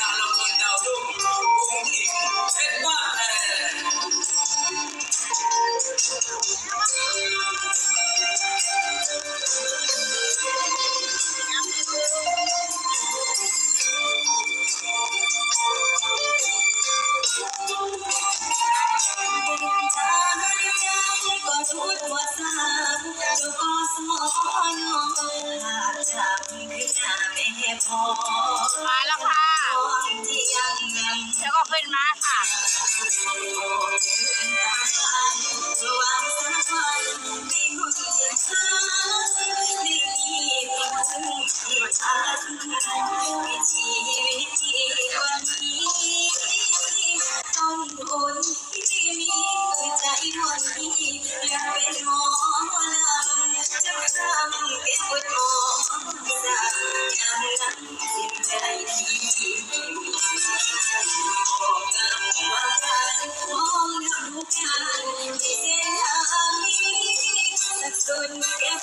على 今天 Let's go and get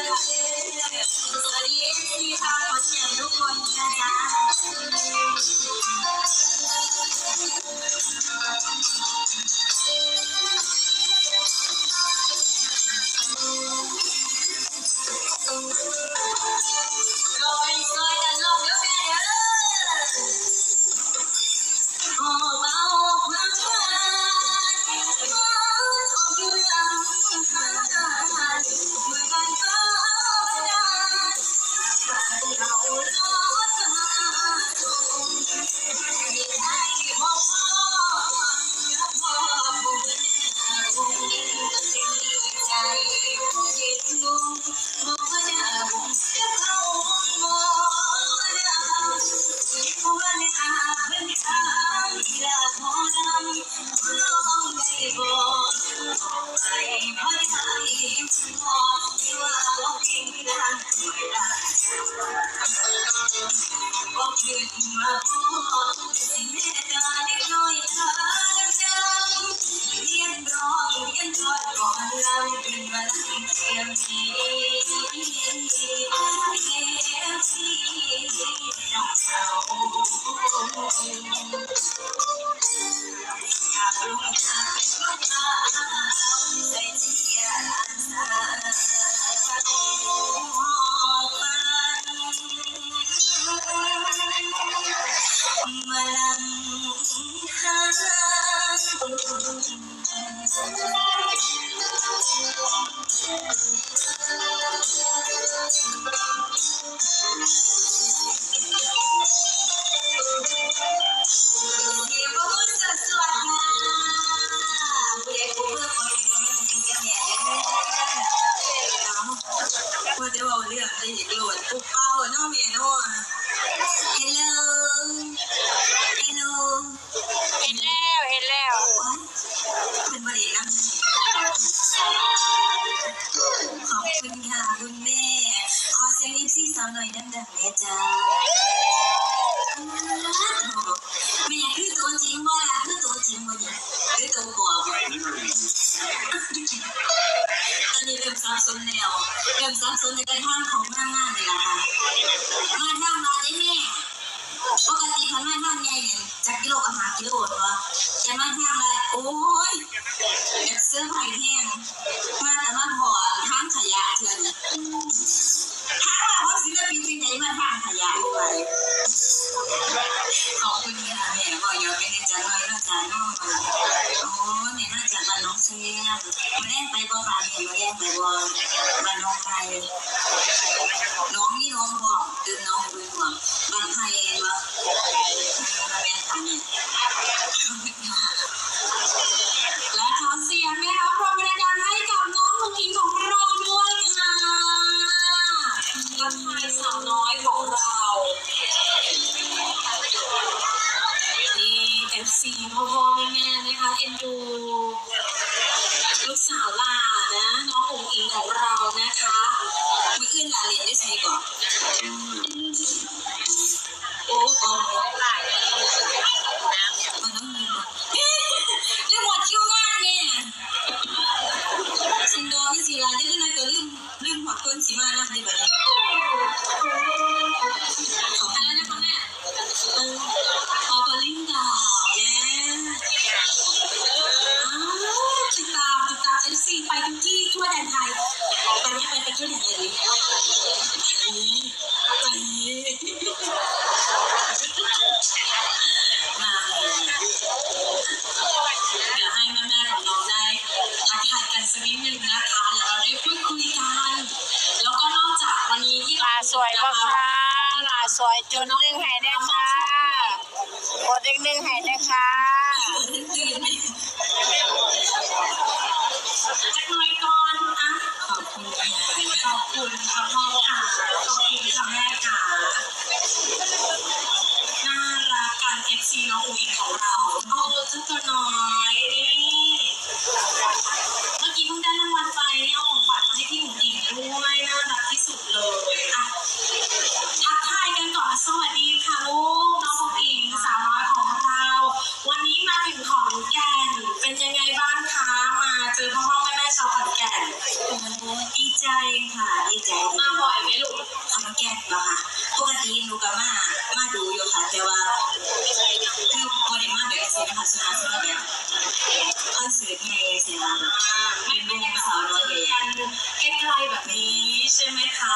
唱歌的蝉嘿了 จ้าไม่ยกคือตัวจริงว่าคือตัวจริงว่าอยากคือตัวปลอมตอนนี้เริ่มซับซ้อนแล้วเริ่มซับซ้อนในการท่างของหน้างานเลยล่ะค่ะงานทางมาได้แม่ปกติทาแม่ท่างใหญ่เนี่ยจากกิโลกับหากิโลเนาะแต่มาท่างละโอ้ยเสื้อไผ่แห้ง น้องไทยน้องนี่น้องบอกตื่นน้องเป็ห่วงบ้านไทยมาแม่ขันเนี่ยและขอเสียงนะคะพร้อมบริการให้กับน้องคุณหญิงของเราด้วยค่ะบ้านไทยสาวน้อยของเรานี่เอฟซีพ่อพ่อแม่แม่นะคะเอ็นดูลูกสาวลา นะน้ององค์อิงของเรานะคะมืออื่นลาเรียนได้ใช่ก่อน ซอยจุดหนึ่งให้แน่ค่ะกดเลขหนึ่งให้แน่ค่ะ ใจค่ะดีใจมาบ่อยไหมลูกขอนแก้นเหรอะปกติหนูกับมามาดูอยู่ค่ะแต่ว่าคือบ่ได้มากแบบเสียนะคะส่นมากจะมาแบบคอนเสิร์ตใหเสียค่ะแเป็นวงสาวน้อยใหญ่ๆไกลๆแบบนี้ใช่ไหมคะ